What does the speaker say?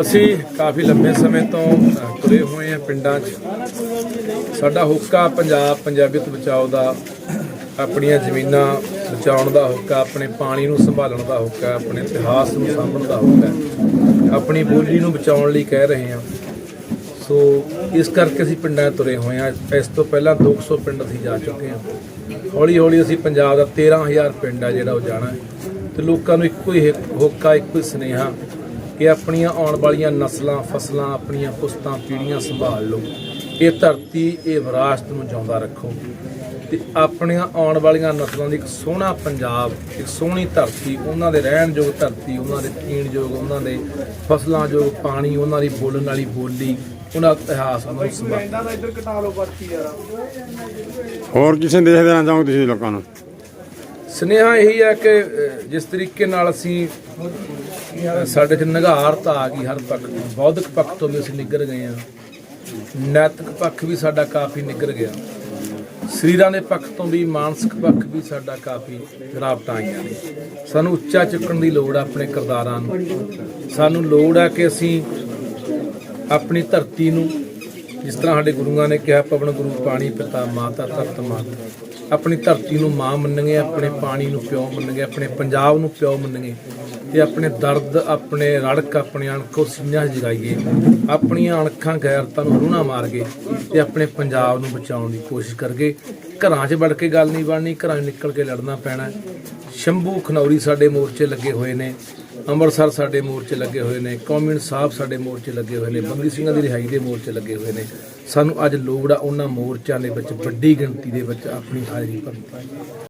ਅਸੀਂ ਕਾਫੀ ਲੰਬੇ ਸਮੇਂ ਤੋਂ ਤੁਰੇ ਹੋਏ ਹਾਂ ਪਿੰਡਾਂ 'ਚ। ਸਾਡਾ ਹੁੱਕਾ ਪੰਜਾਬ ਪੰਜਾਬੀਅਤ ਬਚਾਓ ਦਾ, ਆਪਣੀਆਂ ਜ਼ਮੀਨਾਂ ਬਚਾਉਣ ਦਾ ਹੁੱਕਾ, ਆਪਣੇ ਪਾਣੀ ਨੂੰ ਸੰਭਾਲਣ ਦਾ ਹੁੱਕਾ, ਆਪਣੇ ਇਤਿਹਾਸ ਨੂੰ ਸਾਂਭਣ ਦਾ ਹੁੱਕਾ ਆਪਣੀ ਬੋਲੀ ਨੂੰ ਬਚਾਉਣ ਲਈ ਕਹਿ ਰਹੇ ਹਾਂ। ਸੋ, ਇਸ ਕਰਕੇ ਅਸੀਂ ਪਿੰਡਾਂ 'ਚ ਤੁਰੇ ਹੋਏ ਹਾਂ। ਇਸ ਤੋਂ ਪਹਿਲਾਂ 200 ਪਿੰਡ ਅਸੀਂ ਜਾ ਚੁੱਕੇ ਹਾਂ। ਹੌਲੀ ਹੌਲੀ ਅਸੀਂ ਪੰਜਾਬ ਦਾ 13000 ਪਿੰਡ ਆ ਜਿਹੜਾ ਉਹ ਜਾਣਾ ਹੈ। ਤੇ ਲੋਕਾਂ ਨੂੰ ਇੱਕੋ ਹੀ ਹਿੱਕ- ਹੋਕਾ, ਇੱਕੋ ਹੀ ਸੁਨੇਹਾ ਕਿ ਆਪਣੀਆਂ ਆਉਣ ਵਾਲੀਆਂ ਨਸਲਾਂ ਫਸਲਾਂ ਆਪਣੀਆਂ ਪੁਸਤਾਂ ਪੀੜ੍ਹੀਆਂ ਸੰਭਾਲ ਲਓ। ਇਹ ਧਰਤੀ ਇਹ ਵਿਰਾਸਤ ਨੂੰ ਜਿਉਂਦਾ ਰੱਖੋ। ਤੇ ਆਪਣੀਆਂ ਆਉਣ ਵਾਲੀਆਂ ਨਸਲਾਂ ਦੀ ਇੱਕ ਸੋਹਣਾ ਪੰਜਾਬ ਇੱਕ ਸੋਹਣੀ ਧਰਤੀ ਉਹਨਾਂ ਦੇ ਰਹਿਣ ਯੋਗ ਧਰਤੀ ਉਹਨਾਂ ਦੇ ਪੀਣ ਯੋਗ ਉਹਨਾਂ ਦੇ ਫਸਲਾਂ ਯੋਗ ਪਾਣੀ ਉਹਨਾਂ ਦੀ ਬੋਲਣ ਵਾਲੀ ਬੋਲੀ ਉਹਨਾਂ ਦਾ ਇਤਿਹਾਸ ਉਹਨਾਂ ਨੂੰ ਸੰਭਾਲ ਹੋਰ ਕਿਸੇ ਦੇਸ਼ ਦੇਣਾ ਚਾਹੋਗੇ ਤੁਸੀਂ ਲੋਕਾਂ ਨੂੰ? ਸਨੇਹਾ ਇਹੀ ਹੈ ਕਿ ਜਿਸ ਤਰੀਕੇ ਨਾਲ ਅਸੀਂ ਸਾਡੇ 'ਚ ਨਿਘਾਰਤਾ ਆ ਗਈ ਹਰ ਪੱਖ ਤੋਂ ਬੌਧਿਕ ਪੱਖ ਤੋਂ ਵੀ ਅਸੀਂ ਨਿੱਗਰ ਗਏ ਹਾਂ। ਨੈਤਿਕ ਪੱਖ ਵੀ ਸਾਡਾ ਕਾਫੀ ਨਿੱਗਰ ਗਿਆ। ਸਰੀਰਾਂ ਦੇ ਪੱਖ ਤੋਂ ਵੀ, ਮਾਨਸਿਕ ਪੱਖ ਵੀ ਸਾਡਾ ਕਾਫੀ ਗਿਰਾਵਟਾਂ ਆਈਆਂ ਨੇ ਸਾਨੂੰ ਉੱਚਾ ਚੁੱਕਣ ਦੀ ਲੋੜ ਆ ਆਪਣੇ ਕਿਰਦਾਰਾਂ ਨੂੰ। ਸਾਨੂੰ ਲੋੜ ਆ ਕਿ ਅਸੀਂ ਆਪਣੀ ਧਰਤੀ ਨੂੰ ਜਿਸ ਤਰ੍ਹਾਂ ਸਾਡੇ ਗੁਰੂਆਂ ਨੇ ਕਿਹਾ, ਪਵਨ ਗੁਰੂ, ਪਾਣੀ ਪਿਤਾ, ਮਾਤਾ, ਧਰਤ ਮਾਤਾ। ਆਪਣੀ ਧਰਤੀ ਨੂੰ ਮਾਂ ਮੰਨਾਂਗੇ ਆਪਣੇ ਪਾਣੀ ਨੂੰ ਪਿਓ ਮੰਨਣਗੇ, ਆਪਣੇ ਪੰਜਾਬ ਨੂੰ ਪਿਓ ਮੰਨਾਂਗੇ ਤੇ ਆਪਣੇ ਦਰਦ, ਆਪਣੇ ਰੜਕ, ਆਪਣੇ ਅਣਖੋਂ ਸੀਨਾ ਜਗਾਈਏ। ਆਪਣੀਆਂ ਅਣਖਾਂ ਗੈਰਤਾਂ ਨੂੰ ਰੂਣਾ ਮਾਰਗੇ ਤੇ ਆਪਣੇ ਪੰਜਾਬ ਨੂੰ ਬਚਾਉਣ ਦੀ ਕੋਸ਼ਿਸ਼ ਕਰਗੇ। ਘਰਾਂ 'ਚ ਵੜ ਕੇ ਗੱਲ ਨਹੀਂ ਬਣਨੀ, ਘਰਾਂ 'ਚ ਨਿਕਲ ਕੇ ਲੜਨਾ ਪੈਣਾ। ਸ਼ੰਭੂ ਖਨੌਰੀ ਸਾਡੇ ਮੋਰਚੇ ਲੱਗੇ ਹੋਏ ਨੇ। ਅੰਮ੍ਰਿਤਸਰ ਸਾਡੇ ਮੋਰਚੇ ਲੱਗੇ ਹੋਏ ਨੇ ਕੌਮੀ ਸਾਹਿਬ ਸਾਡੇ ਮੋਰਚੇ ਲੱਗੇ ਹੋਏ ਨੇ, ਬੰਦੀ ਸਿੰਘਾਂ ਦੀ ਰਿਹਾਈ ਦੇ ਮੋਰਚੇ ਲੱਗੇ ਹੋਏ ਨੇ। ਸਾਨੂੰ ਅੱਜ ਲੋੜ ਆ ਉਹਨਾਂ ਮੋਰਚਿਆਂ ਦੇ ਵਿੱਚ ਵੱਡੀ ਗਿਣਤੀ ਦੇ ਵਿੱਚ ਆਪਣੀ ਹਾਜ਼ਰੀ ਭਰਨ। ਦੀ